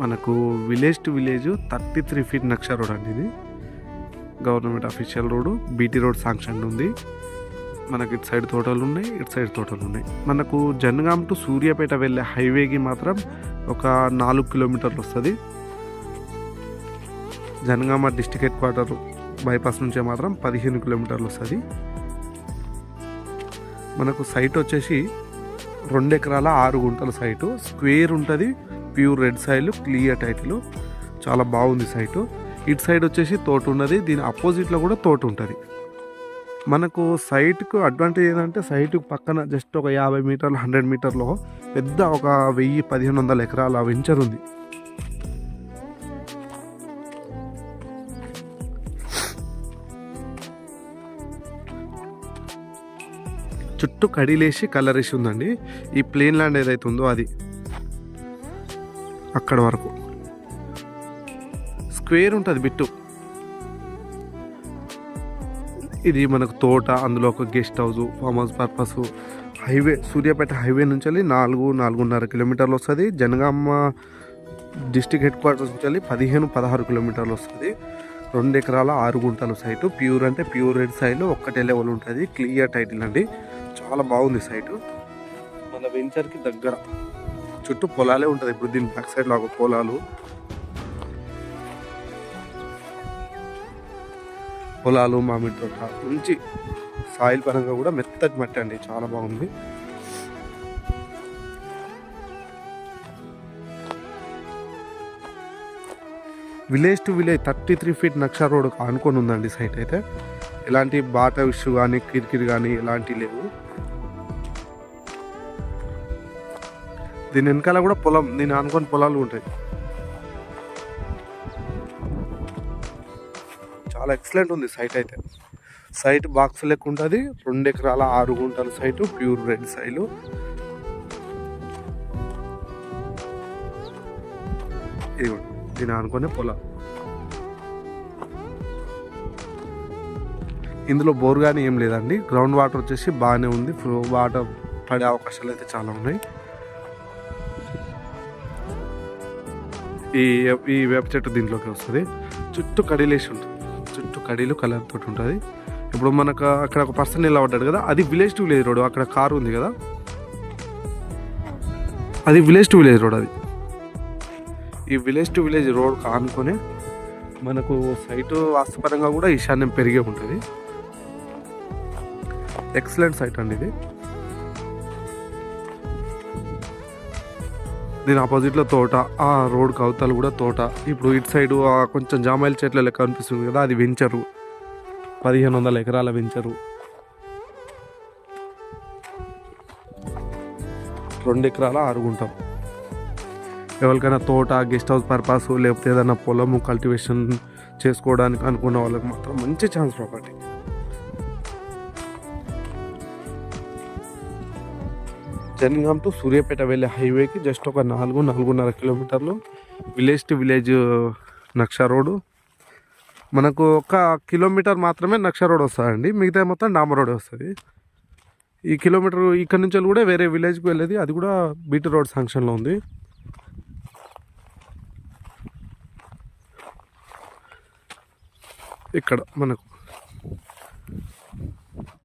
మనకు village to village thirty three feet నక్ష road అండి ఇది. Government official road BT road sanction ఉంది. మనకి ఇటు సైడ్ తోటలు ఉన్నాయి ఇటు సైడ్ తోటలు ఉన్నాయి. మనకు జనగాం టు సూర్యాపేట వెళ్ళే హైవేకి మాత్రం ఒక నాలుగు కిలోమీటర్లు వస్తుంది. Jangaon district head quarter bypass నుంచే మాత్రం పదిహేను కిలోమీటర్లు వస్తుంది. మనకు సైట్ వచ్చేసి రెండు ఎకరాల ఆరు గుంటల సైటు స్క్వేర్ ఉంటుంది pure red soil clear title. చాలా బాగుంది సైటు. ఇటు సైడ్ వచ్చేసి తోట ఉన్నది. దీని అపోజిట్లో కూడా తోట ఉంటుంది. మనకు సైట్కు అడ్వాంటేజ్ ఏంటంటే సైట్ పక్కన జస్ట్ ఒక యాభై మీటర్లు హండ్రెడ్ మీటర్లో పెద్ద ఒక వెయ్యి పదిహేను వందల ఎకరాల వెంచర్ ఉంది. చుట్టూ కడిలేసి కలరేసి ఉందండి. ఈ ప్లేన్ ల్యాండ్ ఏదైతే ఉందో అది. అక్కడ వరకు. స్క్వేర్ ఉంటుంది బిట్టు. ఇది మనకు తోట అందులో ఒక guest house farm house purpose highway Suryapet highway నుంచి వెళ్ళి నాలుగు నాలుగున్నర కిలోమీటర్లు వస్తుంది. జనగామ డిస్టిక్ హెడ్ క్వార్టర్స్ నుంచి వెళ్ళి పదిహేను పదహారు కిలోమీటర్లు వస్తుంది. రెండు ఎకరాల ఆరు గుంటలు సైటు. ప్యూర్ అంటే ప్యూర్ రెడ్ సైడ్ ఒక్కటే లెవెల్ ఉంటుంది. క్లియర్ టైటిల్ అండి. చాలా బాగుంది సైటు. మన వెంచర్కి దగ్గర. చుట్టూ పొలాలే ఉంటుంది. ఇప్పుడు దీని బ్యాక్ సైడ్ లాగా పొలాలు. పొలాలు మామిడి తోట మంచి సాయిల్ పరంగా కూడా మెత్తటి మట్టి అండి. చాలా బాగుంది. Village to village thirty three feet నక్షా road ఆనుకొని ఉందండి సైట్ అయితే. ఎలాంటి బాట ఇష్యూ కానీ కిరికిరి కానీ ఎలాంటివి లేవు. దీని వెనకాల కూడా పొలం నేను అనుకుని పొలాలు ఉంటాయి. చాలా ఎక్సలెంట్ ఉంది సైట్ అయితే. సైట్ బాక్స్ లెక్క ఉంటుంది రెండు ఎకరాల ఆరు గుంటల సైటు ప్యూర్ రెడ్ సైలు. ఇదిగోండి దీని అనుకునే పొలం. ఇందులో బోర్ కానీ ఏం లేదండి. గ్రౌండ్ వాటర్ వచ్చేసి బాగానే ఉంది. ఫ్లో వాటర్ పడే అవకాశాలు అయితే చాలా ఉన్నాయి. ఈ ఈ వేప చెట్టు దీంట్లోకి వస్తుంది. చుట్టూ కడీలేసి ఉంటుంది. చుట్టూ కడీలు కలర్ తోటి ఉంటుంది. ఇప్పుడు మనకు అక్కడ ఒక పర్సన్ నిలబడ్డాడు కదా అది విలేజ్ టు విలేజ్ రోడ్ అక్కడ కారు ఉంది కదా. అది విలేజ్ టు విలేజ్ రోడ్ అది. ఈ విలేజ్ టు విలేజ్ రోడ్ ఆనుకొని మనకు సైటు వాస్తుపరంగా కూడా ఈశాన్యం పెరిగే ఉంటుంది. ఎక్సలెంట్ సైట్ అండి ఇది. దీని ఆపోజిట్లో తోట ఆ రోడ్ కవతలు కూడా తోట. ఇప్పుడు ఇటు సైడు కొంచెం జామాయిల చెట్ల లెక్క అనిపిస్తుంది కదా అది వెంచరు. పదిహేను వందల ఎకరాల వెంచరు. రెండు ఎకరాల ఆరుగుంటాం ఎవరికైనా తోట గెస్ట్ హౌస్ పర్పస్ లేకపోతే ఏదైనా పొలము కల్టివేషన్ చేసుకోవడానికి అనుకున్న వాళ్ళకి మాత్రం మంచి chance property Jangaon to Suryapet వెళ్ళే హైవేకి జస్ట్ ఒక నాలుగు నాలుగున్నర కిలోమీటర్లు. విలేజ్ టు విలేజ్ నక్షా రోడ్డు. మనకు ఒక కిలోమీటర్ మాత్రమే నక్ష రోడ్ వస్తుందండి. మిగతా మొత్తం డామర్ రోడ్ వస్తుంది. ఈ కిలోమీటర్ ఇక్కడ నుంచి కూడా వేరే విలేజ్కి వెళ్ళేది. అది కూడా బీటీ రోడ్ శాంక్షన్లో ఉంది. ఇక్కడ మనకు